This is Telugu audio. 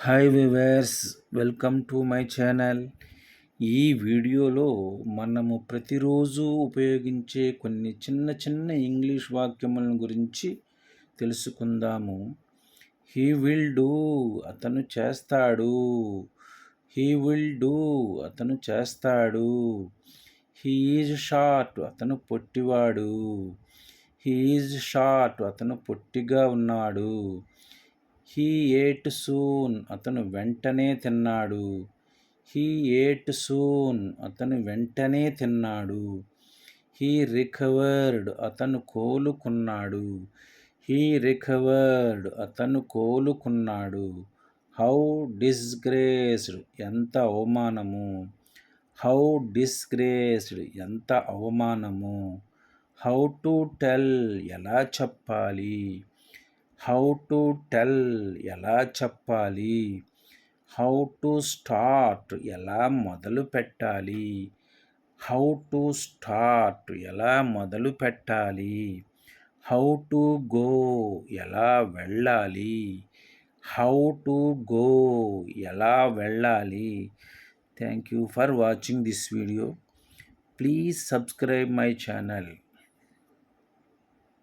Hi viewers welcome to my channel ఈ వీడియోలో మనము ప్రతిరోజు ఉపయోగించే కొన్ని చిన్న చిన్న ఇంగ్లీష్ వాక్యములను గురించి తెలుసుకుందాము. హీ విల్ డూ అతను చేస్తాడు. హీ విల్ డూ అతను చేస్తాడు. హీ ఈజ్ షార్ట్ అతను పొట్టివాడు. హీ ఈజ్ షార్ట్ అతను పొట్టిగా ఉన్నాడు. హీ ఏట్ సూన్ అతను వెంటనే తిన్నాడు. హీ ఏట్ సూన్ అతను వెంటనే తిన్నాడు. హీ రికవర్డ్ అతను కోలుకున్నాడు. హీ రికవర్డ్ అతను కోలుకున్నాడు. హౌ డిస్గ్రేస్డ్ ఎంత అవమానము. హౌ డిస్గ్రేస్డ్ ఎంత అవమానము. హౌ టు టెల్ ఎలా చెప్పాలి? హౌ టు టెల్ ఎలా చెప్పాలి? హౌ టు స్టార్ట్ ఎలా మొదలు పెట్టాలి? హౌ టు స్టార్ట్ ఎలా మొదలు పెట్టాలి? హౌ టు గో ఎలా వెళ్ళాలి? హౌ టు గో ఎలా వెళ్ళాలి? Thank you for watching this video. Please subscribe my channel.